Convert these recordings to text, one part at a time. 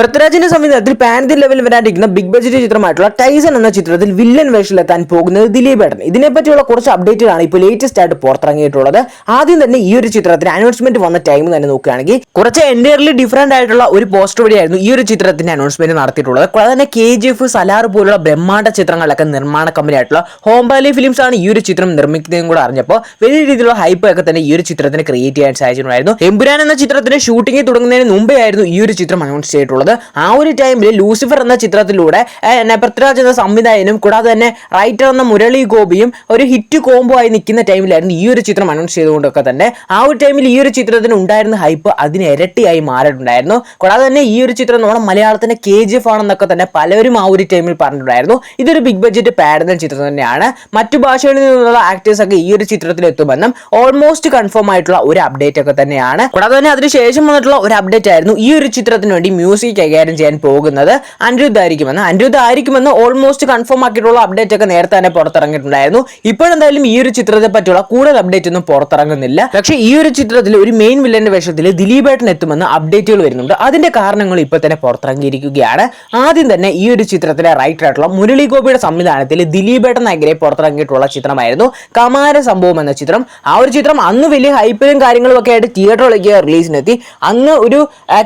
പൃഥ്വിരാജിന്റെ സംവിധാനത്തിൽ പാൻതി ലെവലിൽ വരാനിരിക്കുന്ന ബിഗ് ബഡ്ജറ്റ് ചിത്രമായിട്ടുള്ള ടൈസൺ എന്ന ചിത്രത്തിൽ വില്ലൻ വേഷത്തിലെത്താൻ പോകുന്നത് ദിലീപ് ഏട്ടൻ. ഇതിനെപ്പറ്റിയുള്ള കുറച്ച് അപ്ഡേറ്റുകളാണ് ഇപ്പോൾ ലേറ്റസ്റ്റ് ആയിട്ട് പുറത്തിറങ്ങിയിട്ടുള്ളത്. ആദ്യം തന്നെ ഈ ഒരു ചിത്രത്തിന് അനൗൺസ്മെന്റ് വന്ന ടൈം തന്നെ നോക്കുകയാണെങ്കിൽ കുറച്ച് എന്റയർലി ഡിഫറെന്റ് ആയിട്ടുള്ള ഒരു പോസ്റ്റർ വഴിയായിരുന്നു ഈ ഒരു ചിത്രത്തിന്റെ അനൗൺസ്മെന്റ് നടത്തിയിട്ടുള്ളത്. കൂടാതെ തന്നെ കെ ജി എഫ് സലാർ പോലുള്ള ബ്രഹ്മാണ്ഡ ചിത്രങ്ങളിലൊക്കെ നിർമ്മാണ കമ്പനി ആയിട്ടുള്ള ഹോംബാലി ഫിലിംസ് ആണ് ഈ ഒരു ചിത്രം നിർമ്മിക്കുന്നതും കൂടെ അറിഞ്ഞപ്പോൾ വലിയ രീതിയിലുള്ള ഹൈപ്പ് ഒക്കെ തന്നെ ഈ ഒരു ചിത്രത്തിന് ക്രിയേറ്റ് ചെയ്യാൻ സാധിച്ചിട്ടുണ്ടായിരുന്നു. എമ്പുരാൻ എന്ന ചിത്രത്തിന്റെ ഷൂട്ടിംഗ് തുടങ്ങുന്നതിന് മുമ്പേ ആയിരുന്നു ഈ ഒരു ചിത്രം അനൗൺസ് ചെയ്തിട്ടുള്ളത്. ആ ഒരു ടൈമിൽ ലൂസിഫർ എന്ന ചിത്രത്തിലൂടെ പൃഥ്വിരാജ് എന്ന സംവിധായകനും കൂടാതെ തന്നെ റൈറ്റർ എന്ന മുരളി ഗോപിയും ഒരു ഹിറ്റ് കോംബോ ആയി നിൽക്കുന്ന ടൈമിലായിരുന്നു ഈ ഒരു ചിത്രം അനൗൺസ് ചെയ്തുകൊണ്ടൊക്കെ തന്നെ. ആ ഒരു ടൈമിൽ ഈ ഒരു ചിത്രത്തിന് ഉണ്ടായിരുന്ന ഹൈപ്പ് അതിന് ഇരട്ടിയായി മാറിയിട്ടുണ്ടായിരുന്നു. കൂടാതെ തന്നെ ഈ ഒരു ചിത്രം നമ്മുടെ മലയാളത്തിന്റെ കെ ജി എഫ് ആണെന്നൊക്കെ തന്നെ പലരും ആ ഒരു ടൈമിൽ പറഞ്ഞിട്ടുണ്ടായിരുന്നു. ഇതൊരു ബിഗ് ബഡ്ജറ്റ് പാടുന്ന ചിത്രം തന്നെയാണ്. മറ്റു ഭാഷകളിൽ നിന്നുള്ള ആക്ടേഴ്സ് ഒക്കെ ഈ ഒരു ചിത്രത്തിൽ എത്തുമെന്നും ഓൾമോസ്റ്റ് കൺഫേം ആയിട്ടുള്ള ഒരു അപ്ഡേറ്റ് ഒക്കെ തന്നെയാണ്. കൂടാതെ തന്നെ അതിനുശേഷം വന്നിട്ടുള്ള ഒരു അപ്ഡേറ്റ് ആയിരുന്നു ഈ ഒരു ചിത്രത്തിന് വേണ്ടി മ്യൂസിക് കൈകാര്യം ചെയ്യാൻ പോകുന്നത് അനിരുദ്ധ് ആയിരിക്കുമെന്ന് അനിരുദ്ധ് ആയിരിക്കുമെന്ന് ഓൾമോസ്റ്റ് കൺഫേം ആക്കിയിട്ടുള്ള അപ്ഡേറ്റ് ഒക്കെ നേരത്തെ തന്നെ പുറത്തിറങ്ങിയിട്ടുണ്ടായിരുന്നു. ഇപ്പോഴെന്തായാലും ഈ ഒരു ചിത്രത്തെ പറ്റിയുള്ള കൂടുതൽ അപ്ഡേറ്റ് ഒന്നും പുറത്തിറങ്ങുന്നില്ല. പക്ഷേ ഈ ഒരു ചിത്രത്തിൽ ഒരു മെയിൻ വില്ലന്റെ വേഷത്തിൽ ദിലീപേട്ടൻ എത്തുമെന്ന് അപ്ഡേറ്റുകൾ വരുന്നുണ്ട്. അതിന്റെ കാരണങ്ങൾ ഇപ്പോൾ തന്നെ പുറത്തിറങ്ങിയിരിക്കുകയാണ്. ആദ്യം തന്നെ ഈ ഒരു ചിത്രത്തിലെ റൈറ്റർ ആയിട്ടുള്ള മുരളി ഗോപിയുടെ സംവിധാനത്തിൽ ദിലീപേട്ടൻ നഗരെ പുറത്തിറങ്ങിയിട്ടുള്ള ചിത്രമായിരുന്നു. കമാര സംഭവം എന്ന ചിത്രം. ആ ഒരു ചിത്രം അന്ന് വലിയ ഹൈപ്പിലും കാര്യങ്ങളും ഒക്കെ ആയിട്ട് തിയേറ്ററിലേക്ക് റിലീസിനെത്തി അന്ന് ഒരു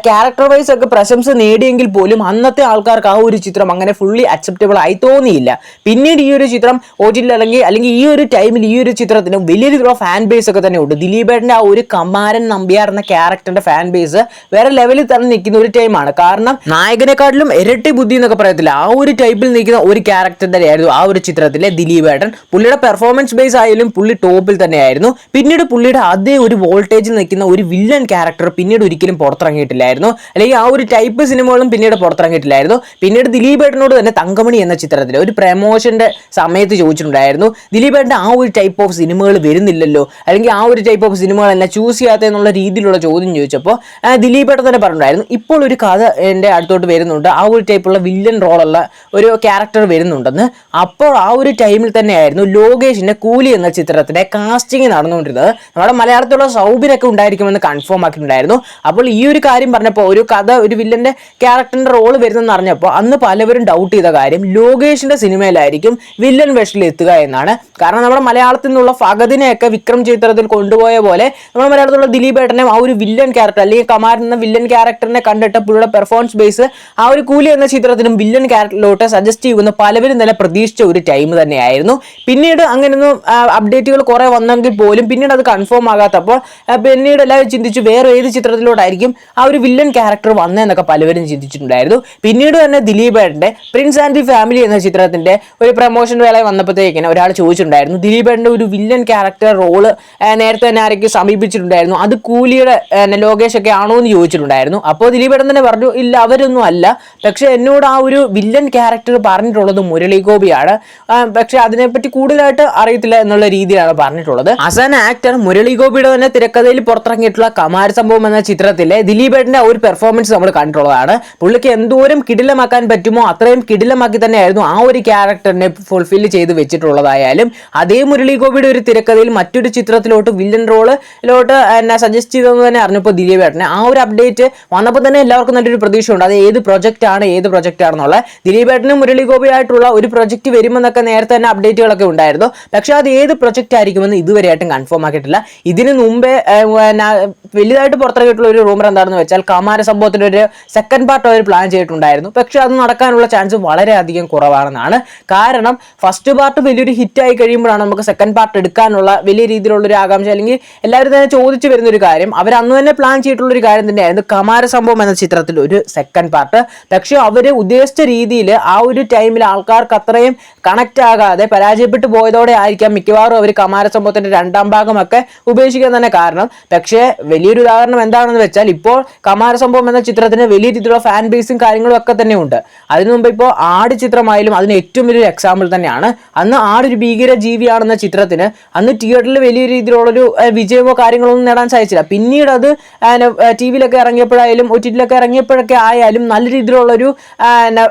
ക്യാരക്ടർ വൈസ് ഒക്കെ പ്രശംസ നേടിയെങ്കിൽ പോലും അന്നത്തെ ആൾക്കാർക്ക് ആ ഒരു ചിത്രം അങ്ങനെ ഫുള്ളി അക്സെപ്റ്റബിൾ ആയി തോന്നിയില്ല. പിന്നീട് ഈ ഒരു ചിത്രം ഓറ്റിൽ അല്ലെങ്കിൽ അല്ലെങ്കിൽ ഈ ഒരു ടൈമിൽ ഈ ഒരു ചിത്രത്തിന് വലിയ രീതിയിലുള്ള ഫാൻ ബേസ് ഒക്കെ തന്നെ ഉണ്ട്. ദിലീപേട്ടന്റെ ആ ഒരു കമാരൻ നമ്പ്യാർ എന്ന ക്യാരക്ടറിന്റെ ഫാൻ ബേസ് വേറെ ലെവലിൽ തന്നെ നിൽക്കുന്ന ഒരു ടൈമാണ് കാരണം നായകനെക്കാട്ടിലും ഇരട്ടി ബുദ്ധി എന്നൊക്കെ പറയത്തില്ല. ആ ഒരു ടൈപ്പിൽ നിൽക്കുന്ന ഒരു ക്യാരക്ടർ തന്നെയായിരുന്നു ആ ഒരു ചിത്രത്തിലെ ദിലീപേട്ടൻ പുള്ളിയുടെ പെർഫോമൻസ് ബേസ് ആയാലും പുള്ളി ടോപ്പിൽ തന്നെയായിരുന്നു പിന്നീട് പുള്ളിയുടെ അതേ ഒരു വോൾട്ടേജിൽ നിൽക്കുന്ന ഒരു വില്ലൻ ക്യാരക്ടർ പിന്നീട് ഒരിക്കലും പുറത്തിറങ്ങിയിട്ടില്ലായിരുന്നു. അല്ലെങ്കിൽ ആ ഒരു ടൈപ്പ് സിനിമകളും പിന്നീട് പുറത്തിറങ്ങിയിട്ടില്ലായിരുന്നു. പിന്നീട് ദിലീപേട്ടനോട് തന്നെ തങ്കമണി എന്ന ചിത്രത്തിൽ ഒരു പ്രമോഷന്റെ സമയത്ത് ചോദിച്ചിട്ടുണ്ടായിരുന്നു ദിലീപേട്ടന്റെ ആ ഒരു ടൈപ്പ് ഓഫ് സിനിമകൾ വരുന്നില്ലല്ലോ? അല്ലെങ്കിൽ ആ ഒരു ടൈപ്പ് ഓഫ് സിനിമകളെല്ലാം ചൂസ് ചെയ്യാത്ത എന്നുള്ള രീതിയിലുള്ള ചോദ്യം ചോദിച്ചപ്പോൾ ദിലീപേട്ടൻ തന്നെ പറഞ്ഞിട്ടുണ്ടായിരുന്നു ഇപ്പോൾ ഒരു കഥ എന്റെ അടുത്തോട്ട് വരുന്നുണ്ട് ആ ഒരു ടൈപ്പുള്ള വില്ലൻ റോളുള്ള ഒരു ക്യാരക്ടർ വരുന്നുണ്ടെന്ന്. അപ്പോൾ ആ ഒരു ടൈമിൽ തന്നെയായിരുന്നു ലോകേഷിന്റെ കൂലി എന്ന ചിത്രത്തിന്റെ കാസ്റ്റിംഗ് നടന്നുകൊണ്ടിരുന്നത്. നമ്മുടെ മലയാളത്തിലുള്ള സൗബിനൊക്കെ ഉണ്ടായിരിക്കുമെന്ന് കൺഫേം ആക്കിയിട്ടുണ്ടായിരുന്നു. അപ്പോൾ ഈ ഒരു കാര്യം പറഞ്ഞപ്പോൾ ഒരു കഥ ഒരു വില്ലന്റെ ക്യാരക്ടറിന്റെ റോൾ വരുന്നെന്ന് അറിഞ്ഞപ്പോൾ അന്ന് പലവരും ഡൗട്ട് ചെയ്ത കാര്യം ലോകേഷിന്റെ സിനിമയിലായിരിക്കും വില്ലൻ വേഷത്തിൽ എത്തുക എന്നാണ്. കാരണം നമ്മുടെ മലയാളത്തിൽ നിന്നുള്ള ഫഗതിനെയൊക്കെ വിക്രം ചിത്രത്തിൽ കൊണ്ടുപോയ പോലെ നമ്മുടെ മലയാളത്തിലുള്ള ദിലീപ് ഏട്ടനെ ആ ഒരു വില്ലൻ ക്യാരക്ടർ അല്ലെങ്കിൽ കമാരൻ എന്ന വില്ലൻ ക്യാരക്ടറിനെ കണ്ടിട്ട് പുള്ളിയുടെ പെർഫോമൻസ് ബേസ് ആ ഒരു കൂലി എന്ന ചിത്രത്തിനും വില്ലൻ ക്യാരക്ടറിലോട്ട് സജസ്റ്റ് ചെയ്യുന്ന പലവരും തന്നെ പ്രതീക്ഷിച്ച ഒരു ടൈം തന്നെയായിരുന്നു. പിന്നീട് അങ്ങനെയൊന്നും അപ്ഡേറ്റുകൾ കുറെ വന്നെങ്കിൽ പോലും പിന്നീട് അത് കൺഫേം ആകാത്തപ്പോൾ പിന്നീട് എല്ലാവരും ചിന്തിച്ചു വേറെ ഏത് ചിത്രത്തിലോട്ടായിരിക്കും ആ ഒരു വില്ലൻ ക്യാരക്ടർ വന്നതെന്നൊക്കെ പലവരും ചിന്തിച്ചിട്ടുണ്ടായിരുന്നു. പിന്നീട് തന്നെ ദിലീപ് ദിലീപേട്ടന്റെ പ്രിൻസ് ആൻഡ് ദി ഫാമിലി എന്ന ചിത്രത്തിന്റെ ഒരു പ്രൊമോഷൻ വേള വന്നപ്പോഴത്തേക്കിനെ ഒരാൾ ചോദിച്ചിട്ടുണ്ടായിരുന്നു. ദിലീപേട്ടന്റെ ഒരു വില്ലൻ ക്യാരക്ടർ റോൾ നേരത്തെ തന്നെ ആരൊക്കെ സമീപിച്ചിട്ടുണ്ടായിരുന്നു. അത് കൂലിയുടെ ലോകേഷ് ഒക്കെ ആണോ എന്ന് ചോദിച്ചിട്ടുണ്ടായിരുന്നു. അപ്പോൾ ദിലീപേട്ടൻ തന്നെ പറഞ്ഞു ഇല്ല അവരൊന്നും അല്ല. പക്ഷെ എന്നോട് ആ ഒരു വില്ലൻ ക്യാരക്ടർ പറഞ്ഞിട്ടുള്ളത് മുരളി ഗോപിയാണ്. പക്ഷെ അതിനെപ്പറ്റി കൂടുതലായിട്ട് അറിയത്തില്ല എന്നുള്ള രീതിയിലാണ് പറഞ്ഞിട്ടുള്ളത്. അസാൻ ആക്ടർ മുരളി ഗോപിയുടെ തന്നെ തിരക്കഥയിൽ പുറത്തിറങ്ങിയിട്ടുള്ള കമാര സംഭവം എന്ന ചിത്രത്തിലെ ദിലീപേട്ടന്റെ ആ ഒരു പെർഫോമൻസ് നമ്മൾ കണ്ടിട്ടുള്ളതാണ് പുള്ളിക്ക് എന്തോരം കിടിലമാക്കാൻ പറ്റുമോ അത്രയും കിടിലമാക്കി തന്നെയായിരുന്നു ആ ഒരു ക്യാരക്ടറിനെ ഫുൾഫിൽ ചെയ്ത് വെച്ചിട്ടുള്ളതായാലും. അതേ മുരളി ഗോപിയുടെ ഒരു തിരക്കഥയിൽ മറ്റൊരു ചിത്രത്തിലോട്ട് വില്ലൻ റോളിലോട്ട് എന്നെ സജസ്റ്റ് ചെയ്തതെന്ന് തന്നെ അറിഞ്ഞപ്പോൾ ദിലീപേട്ടനെ. ആ ഒരു അപ്ഡേറ്റ് വന്നപ്പോൾ തന്നെ എല്ലാവർക്കും നല്ലൊരു പ്രതീക്ഷയുണ്ട്. അത് ഏത് പ്രൊജക്റ്റ് ആണ് ഏത് പ്രൊജക്റ്റ് ആണെന്നുള്ള. ദിലീപേട്ടനും മുരളി ഗോപിയായിട്ടുള്ള ഒരു പ്രൊജക്റ്റ് വരുമെന്നൊക്കെ നേരത്തെ തന്നെ അപ്ഡേറ്റുകളൊക്കെ ഉണ്ടായിരുന്നു. പക്ഷേ അത് ഏത് പ്രൊജക്റ്റ് ആയിരിക്കുമെന്ന് ഇതുവരെയായിട്ടും കൺഫേം ആക്കിയിട്ടില്ല. ഇതിനു മുമ്പേ വലുതായിട്ട് പുറത്തിറങ്ങിയിട്ടുള്ള ഒരു റൂമർ എന്താണെന്ന് വെച്ചാൽ കമാര സംഭവത്തിന്റെ ഒരു സെക്കൻഡ് പാർട്ട് അവർ പ്ലാൻ ചെയ്തിട്ടുണ്ടായിരുന്നു. പക്ഷെ അത് നടക്കാനുള്ള ചാൻസ് വളരെയധികം കുറവാണെന്നാണ്. കാരണം ഫസ്റ്റ് പാർട്ട് വലിയൊരു ഹിറ്റായി കഴിയുമ്പോഴാണ് നമുക്ക് സെക്കൻഡ് പാർട്ട് എടുക്കാനുള്ള വലിയ രീതിയിലുള്ള ഒരു ആകാംക്ഷ. അല്ലെങ്കിൽ എല്ലാവരും തന്നെ ചോദിച്ചു വരുന്ന ഒരു കാര്യം അവർ അന്ന് തന്നെ പ്ലാൻ ചെയ്തിട്ടുള്ള ഒരു കാര്യം തന്നെയായിരുന്നു കമാര സംഭവം എന്ന ചിത്രത്തിൽ ഒരു സെക്കൻഡ് പാർട്ട് പക്ഷെ അവർ ഉദ്ദേശിച്ച രീതിയിൽ ആ ഒരു ടൈമിൽ ആൾക്കാർക്ക് അത്രയും കണക്ട് ആകാതെ പരാജയപ്പെട്ടു പോയതോടെ ആയിരിക്കാം മിക്കവാറും അവർ കമാര സംഭവത്തിന്റെ രണ്ടാം ഭാഗമൊക്കെ ഉപേക്ഷിക്കാൻ തന്നെ കാരണം. പക്ഷേ വലിയൊരു ഉദാഹരണം എന്താണെന്ന് വെച്ചാൽ ഇപ്പോൾ കമാര സംഭവം എന്ന ചിത്രത്തിന് വലിയ രീതിയിലുള്ള ഫാൻ ബേസും കാര്യങ്ങളും ഒക്കെ തന്നെ ഉണ്ട് അതിനു മുമ്പ് ഇപ്പോൾ ആട് ചിത്രമായാലും അതിന് ഏറ്റവും വലിയൊരു എക്സാമ്പിൾ തന്നെയാണ്. അന്ന് ആടൊരു ഭീകര ജീവിയാണെന്ന ചിത്രത്തിന് അന്ന് തിയേറ്ററിൽ വലിയ രീതിയിലുള്ളൊരു വിജയമോ കാര്യങ്ങളോ ഒന്നും നേടാൻ സാധിച്ചില്ല. പിന്നീട് അത് ടി വിയിലൊക്കെ ഇറങ്ങിയപ്പോഴായാലും ഒ ടിയിലൊക്കെ ഇറങ്ങിയപ്പോഴൊക്കെ ആയാലും നല്ല രീതിയിലുള്ളൊരു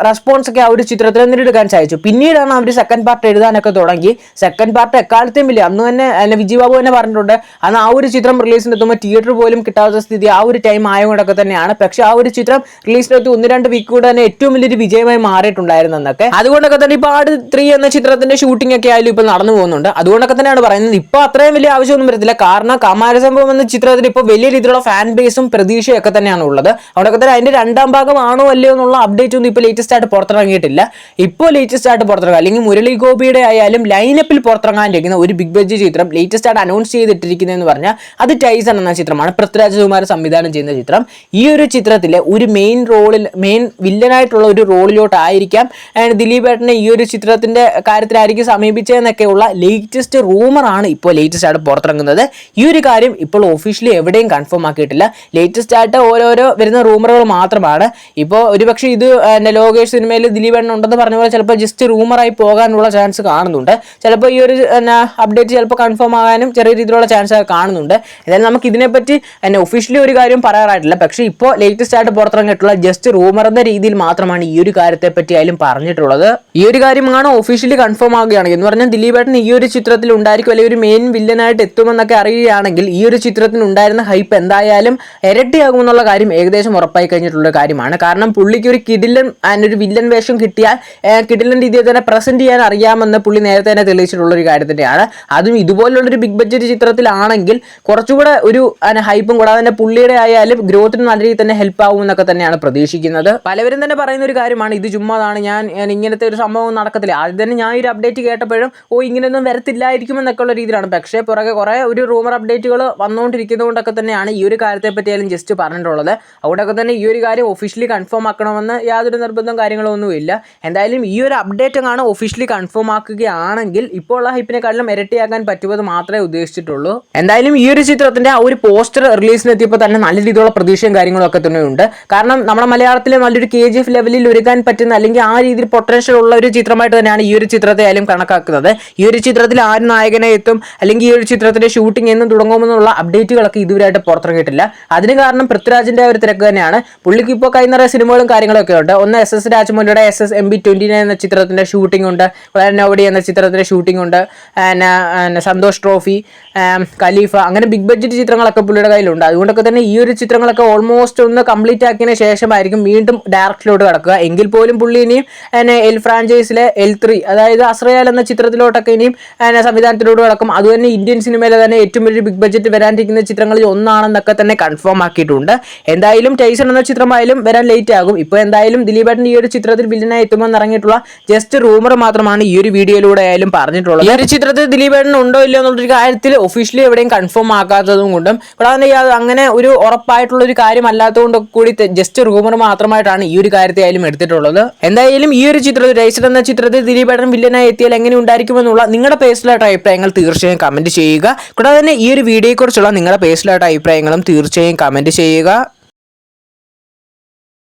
റെസ്പോൺസ് ഒക്കെ ആ ഒരു ചിത്രത്തിൽ നേടിയെടുക്കാൻ സാധിച്ചു. പിന്നീടാണ് അവർ സെക്കൻഡ് പാർട്ട് എഴുതാനൊക്കെ തുടങ്ങി. സെക്കൻഡ് പാർട്ട് എക്കാലത്തെയും ഇല്ല അന്ന് തന്നെ വിജയ് ബാബു തന്നെ പറഞ്ഞിട്ടുണ്ട്. അന്ന് ആ ഒരു ചിത്രം റിലീസിന് എത്തുമ്പോൾ തിയേറ്റർ പോലും കിട്ടാത്ത സ്ഥിതി ആ ഒരു ടൈം ആയതുകൊണ്ടൊക്കെ തന്നെയാണ്. പക്ഷെ ആ ഒരു ചിത്രം റിലീസിനെത്തി ഒന്ന് രണ്ട് വീക്ക് കൂടെ തന്നെ ഏറ്റവും വലിയൊരു വിജയമായി മാറിയിട്ടുണ്ടായിരുന്നു എന്നൊക്കെ. അതുകൊണ്ടൊക്കെ തന്നെ ഇപ്പോൾ ആട് ത്രീ എന്ന ചിത്രത്തിന്റെ ഷൂട്ടിംഗ് ഒക്കെ ആയാലും ഇപ്പോൾ നടന്നു പോകുന്നുണ്ട്. അതുകൊണ്ടൊക്കെ തന്നെയാണ് പറയുന്നത്. ഇപ്പോൾ അത്രയും വലിയ ആവശ്യമൊന്നും വരത്തില്ല. കാരണം കമാരസംഭവം എന്ന ചിത്രത്തിന് ഇപ്പോൾ വലിയ രീതിയിലുള്ള ഫാൻ ബേസും പ്രതീക്ഷയും ഒക്കെ തന്നെയാണ് ഉള്ളത്. അതുകൊണ്ടൊക്കെ തന്നെ അതിന്റെ രണ്ടാം ഭാഗമാണോ അല്ലയോ എന്നുള്ള അപ്ഡേറ്റ് ഒന്നും ഇപ്പോൾ ലേറ്റസ്റ്റ് ആയിട്ട് പുറത്തിറങ്ങിയിട്ടില്ല. ഇപ്പോൾ ലേറ്റസ്റ്റ് ആയിട്ട് പുറത്തിറങ്ങുക. അല്ലെങ്കിൽ മുരളി ഗോപിയുടെ ആയാലും ലൈനപ്പിൽ പുറത്തിറങ്ങാനിരിക്കുന്ന ഒരു ബിഗ് ബഡ്ജറ്റ് ചിത്രം ലേറ്റസ്റ്റ് ആയിട്ട് അനൗൺസ് ചെയ്തിട്ടിരിക്കുന്നതെന്ന് പറഞ്ഞാൽ അത് ടൈസൺ എന്ന ചിത്രമാണ്. പൃഥ്വിരാജ് കുമാർ സംവിധാനം ചെയ്യുന്ന ചിത്രം. ഈ ഒരു ചിത്രത്തിലെ ഒരു മെയിൻ റോളിൽ മെയിൻ വില്ലനായിട്ടുള്ള ഒരു റോളിലോട്ടായിരിക്കാം ആൻഡ് ദിലീപ് ഏട്ടനെ ഈ ഒരു ചിത്രത്തിന്റെ കാര്യത്തിലായിരിക്കും സമീപിച്ചതെന്നൊക്കെയുള്ള ലേറ്റസ്റ്റ് റൂമറാണ് ഇപ്പോൾ ലേറ്റസ്റ്റ് ആയിട്ട് പുറത്തിറങ്ങുന്നത്. ഈ ഒരു കാര്യം ഇപ്പോൾ ഒഫീഷ്യലി എവിടെയും കൺഫേം ആക്കിയിട്ടില്ല. ലേറ്റസ്റ്റ് ആയിട്ട് ഓരോരോ വരുന്ന റൂമറുകൾ മാത്രമാണ്. ഇപ്പോൾ ഒരുപക്ഷെ ഇത് എന്റെ ലോകേഷ് സിനിമയിൽ ദിലീപ് ഏട്ടൻ ഉണ്ടെന്ന് പറഞ്ഞ പോലെ ചിലപ്പോൾ ജസ്റ്റ് റൂമറായി പോകാനുള്ള ചാൻസ് കാണുന്നുണ്ട്. ചിലപ്പോൾ ഈ ഒരു അപ്ഡേറ്റ് ചിലപ്പോൾ കൺഫേം ആകാനും ചെറിയ രീതിയിലുള്ള ചാൻസ് കാണുന്നുണ്ട്. എന്തായാലും നമുക്ക് ഇതിനെപ്പറ്റി എന്നെ ഒഫീഷ്യലി ഒരു കാര്യം പറയാറായിട്ടില്ല. പക്ഷേ ഇപ്പോൾ ലേറ്റസ്റ്റ് ആയിട്ട് പുറത്തിറങ്ങിയിട്ടുള്ള ജസ്റ്റ് റൂമർ എന്ന രീതിയിൽ മാത്രമാണ് ഈ ഒരു കാര്യത്തെ പറ്റി ആയാലും പറഞ്ഞിട്ടുള്ളത്. ഈ ഒരു കാര്യമാണ് ഒഫീഷ്യലി കൺഫേം ആവുകയാണെങ്കിൽ എന്ന് പറഞ്ഞാൽ ദിലീപ് ഏട്ടൻ ഈ ഒരു ചിത്രത്തിൽ ഉണ്ടായിരിക്കും അല്ലെങ്കിൽ ഒരു മെയിൻ വില്ലനായിട്ട് എത്തുമെന്നൊക്കെ അറിയുകയാണെങ്കിൽ ഈ ഒരു ചിത്രത്തിന് ഉണ്ടായിരുന്ന ഹൈപ്പ് എന്തായാലും ഇരട്ടിയാകുമെന്നുള്ള കാര്യം ഏകദേശം ഉറപ്പായി കഴിഞ്ഞിട്ടുള്ള കാര്യമാണ്. കാരണം പുള്ളിക്ക് ഒരു കിടിലൻ ആൻഡ് ഒരു വില്ലൻ വേഷം കിട്ടിയാൽ കിടിലൻ രീതിയിൽ തന്നെ പ്രസന്റ് ചെയ്യാൻ അറിയാമെന്ന് പുള്ളി നേരത്തെ തന്നെ തെളിയിച്ചിട്ടുള്ള ഒരു കാര്യം തന്നെയാണ് അതും ഇതുപോലുള്ളൊരു ബിഗ് ബഡ്ജറ്റ് ചിത്രത്തിലാണെങ്കിൽ കുറച്ചുകൂടെ ഒരു ഹൈപ്പും കൂടാതെ തന്നെ പുള്ളിയുടെ ആയാലും ഗ്രോത്തിന് നല്ല രീതിയിൽ തന്നെ ഹെൽപ്പ് ആവും എന്നൊക്കെ തന്നെയാണ് പ്രതീക്ഷിക്കുന്നത്. പലവരും തന്നെ പറയുന്ന ഒരു കാര്യമാണ് ഇത് ചുമ്മാതാണ് ഞാൻ ഇങ്ങനത്തെ ഒരു സംഭവം നടക്കത്തില്ല. ആദ്യം തന്നെ ഞാൻ ഒരു അപ്ഡേറ്റ് കേട്ടപ്പോഴും ഓ ഇങ്ങനെയൊന്നും വരത്തില്ലായിരിക്കും എന്നൊക്കെ ഉള്ള രീതിയിലാണ്. പക്ഷേ പുറകെ കുറേ ഒരു റൂമർ അപ്ഡേറ്റുകൾ വന്നുകൊണ്ടിരിക്കുന്നതുകൊണ്ടൊക്കെ തന്നെയാണ് ഈ ഒരു കാര്യത്തെ പറ്റിയാലും ജസ്റ്റ് പറഞ്ഞിട്ടുള്ളത്. അതുകൊണ്ടൊക്കെ തന്നെ ഈ ഒരു കാര്യം ഒഫീഷ്യലി കൺഫേം ആക്കണമെന്ന് യാതൊരു നിർബന്ധം കാര്യങ്ങളൊന്നുമില്ല. എന്തായാലും ഈ ഒരു അപ്ഡേറ്റ് ആണ് ഒഫീഷ്യലി കൺഫേം ആക്കുകയാണെങ്കിൽ ഇപ്പോൾ ഉള്ള ഹൈപ്പിനെക്കാട്ടിലും ഇരട്ടിയാക്കാൻ പറ്റുമെന്ന് മാത്രമേ ഉദ്ദേശിച്ചിട്ടുള്ളൂ. എന്തായാലും ഈ ഒരു ചിത്രത്തിന്റെ ആ ഒരു പോസ്റ്റർ റിലീസിനെത്തിയപ്പോൾ തന്നെ നല്ല രീതിയിലുള്ള പ്രതീക്ഷയും കാര്യങ്ങളൊക്കെ ഒക്കെ കാരണം കാരണം നമ്മുടെ മലയാളത്തിലെ നല്ലൊരു കെ ജി എഫ് ലെവലിൽ ഒരുക്കാൻ പറ്റുന്ന അല്ലെങ്കിൽ ആ രീതിയിൽ പൊട്ടൻഷ്യൽ ഉള്ള ഒരു ചിത്രമായിട്ട് തന്നെയാണ് ഈ ഒരു ചിത്രത്തെ ആയാലും കണക്കാക്കുന്നത്. ഈ ഒരു ചിത്രത്തിൽ ആര് നായകനെ എത്തും അല്ലെങ്കിൽ ഈ ഒരു ചിത്രത്തിന്റെ ഷൂട്ടിംഗ് എന്നും തുടങ്ങുമെന്നുള്ള അപ്ഡേറ്റുകളൊക്കെ ഇതുവരെയായിട്ട് പുറത്തിറങ്ങിയിട്ടില്ല. അതിന് കാരണം പൃഥ്വിരാജിന്റെ ഒരു തിരക്ക് തന്നെയാണ്. പുള്ളിക്ക് ഇപ്പോൾ കൈ നിറയെ സിനിമകളും കാര്യങ്ങളൊക്കെ ഉണ്ട്. ഒന്ന് S S രാജമൗലിയുടെ S S M B twenty nine എന്ന ചിത്രത്തിന്റെ ഷൂട്ടിംഗ് ഉണ്ട്. നോവടി എന്ന ചിത്രത്തിന്റെ ഷൂട്ടിംഗ് ഉണ്ട്. സന്തോഷ് ട്രോഫി ഖലീഫ അങ്ങനെ ബിഗ് ബഡ്ജറ്റ് ചിത്രങ്ങളൊക്കെ പുള്ളിയുടെ കയ്യിലുണ്ട്. അതുകൊണ്ടൊക്കെ തന്നെ ഈ ഒരു ചിത്രങ്ങളൊക്കെ ഓൾമോസ്റ്റ് ഒന്ന് കംപ്ലീറ്റ് ശേഷമായിരിക്കും വീണ്ടും ഡയറക്റ്റിലോട്ട് കിടക്കുക. എങ്കിൽ പോലും പുള്ളി ഇനിയും എൽ ഫ്രാഞ്ചൈസിലെ എൽ ത്രീ അതായത് അസ്രയാൽ എന്ന ചിത്രത്തിലോട്ടൊക്കെ ഇനിയും സംവിധാനത്തിലൂടെ കിടക്കും. അതുതന്നെ ഇന്ത്യൻ സിനിമയിലെ തന്നെ ഏറ്റവും വലിയ ബിഗ് ബഡ്ജറ്റ് വരാനിരിക്കുന്ന ചിത്രങ്ങളിൽ ഒന്നാണെന്നൊക്കെ തന്നെ കൺഫേം ആക്കിയിട്ടുണ്ട്. എന്തായാലും ടൈസൺ എന്ന ചിത്രമായാലും വരാൻ ലേറ്റ് ആകും. ഇപ്പോൾ എന്തായാലും ദിലീപേട്ടൻ ഈ ഒരു ചിത്രത്തിൽ വില്ലനായി എത്തുമെന്ന് ഇറങ്ങിയിട്ടുള്ള ജസ്റ്റ് റൂമർ മാത്രമാണ് ഈ ഒരു വീഡിയോയിലൂടെ ആയാലും പറഞ്ഞിട്ടുള്ളത്. ഈ ഒരു ചിത്രത്തിൽ ദിലീപേട്ടൻ ഉണ്ടോ ഇല്ലയോ എന്നുള്ളൊരു കാര്യത്തിൽ ഒഫീഷ്യലി എവിടെയും കൺഫേം ആക്കാത്തതും കൊണ്ടും കൂടാതെ അങ്ങനെ ഒരു ഉറപ്പായിട്ടുള്ള ഒരു കാര്യം അല്ലാത്തതുകൊണ്ട് കൂടി ജസ്റ്റ് റൂമർ മാത്രമായിട്ടാണ് ഈ ഒരു കാര്യത്തെ ആയാലും എടുത്തിട്ടുള്ളത്. എന്തായാലും ഈ ഒരു ചിത്രത്തിൽ രജിസ്റ്റർ എന്ന ചിത്രത്തിൽ ദിലീപേട്ടൻ വില്ലനായി എത്തിയാൽ എങ്ങനെ ഉണ്ടായിരിക്കുമെന്നുള്ള നിങ്ങളുടെ പേഴ്സണലായിട്ട് അഭിപ്രായങ്ങൾ തീർച്ചയായും കമന്റ് ചെയ്യുക. കൂടാതെ തന്നെ ഈ ഒരു വീഡിയോയെക്കുറിച്ചുള്ള നിങ്ങളുടെ പേഴ്സണലായിട്ട് അഭിപ്രായങ്ങളും തീർച്ചയായും കമന്റ് ചെയ്യുക.